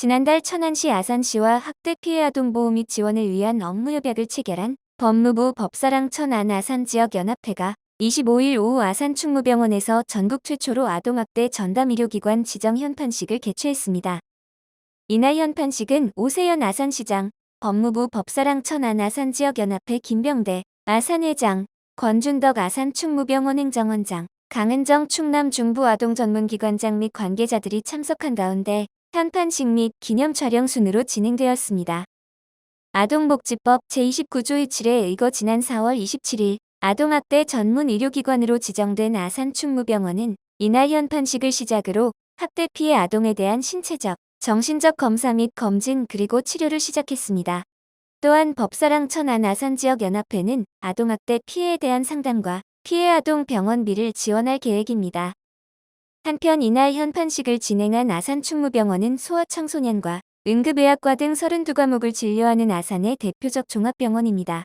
지난달 천안시 아산시와 학대 피해 아동 보호 및 지원을 위한 업무 협약을 체결한 법무부 법사랑 천안 아산 지역 연합회가 25일 오후 아산 충무병원에서 전국 최초로 아동학대 전담 의료기관 지정 현판식을 개최했습니다. 이날 현판식은 오세연 아산시장, 법무부 법사랑 천안 아산 지역 연합회 김병대 아산회장, 권준덕 아산 충무병원 행정원장, 강은정 충남 중부 아동전문기관장 및 관계자들이 참석한 가운데 현판식 및 기념 촬영 순으로 진행되었습니다. 아동복지법 제29조 17에 의거 지난 4월 27일 아동학대 전문 의료기관으로 지정된 아산 충무병원은 이날 현판식을 시작으로 학대 피해 아동에 대한 신체적, 정신적 검사 및 검진 그리고 치료를 시작했습니다. 또한 법사랑 천안 아산 지역 연합회는 아동학대 피해에 대한 상담과 피해 아동 병원비를 지원할 계획입니다. 한편 이날 현판식을 진행한 아산 충무병원은 소아청소년과 응급의학과 등 32과목을 진료하는 아산의 대표적 종합병원입니다.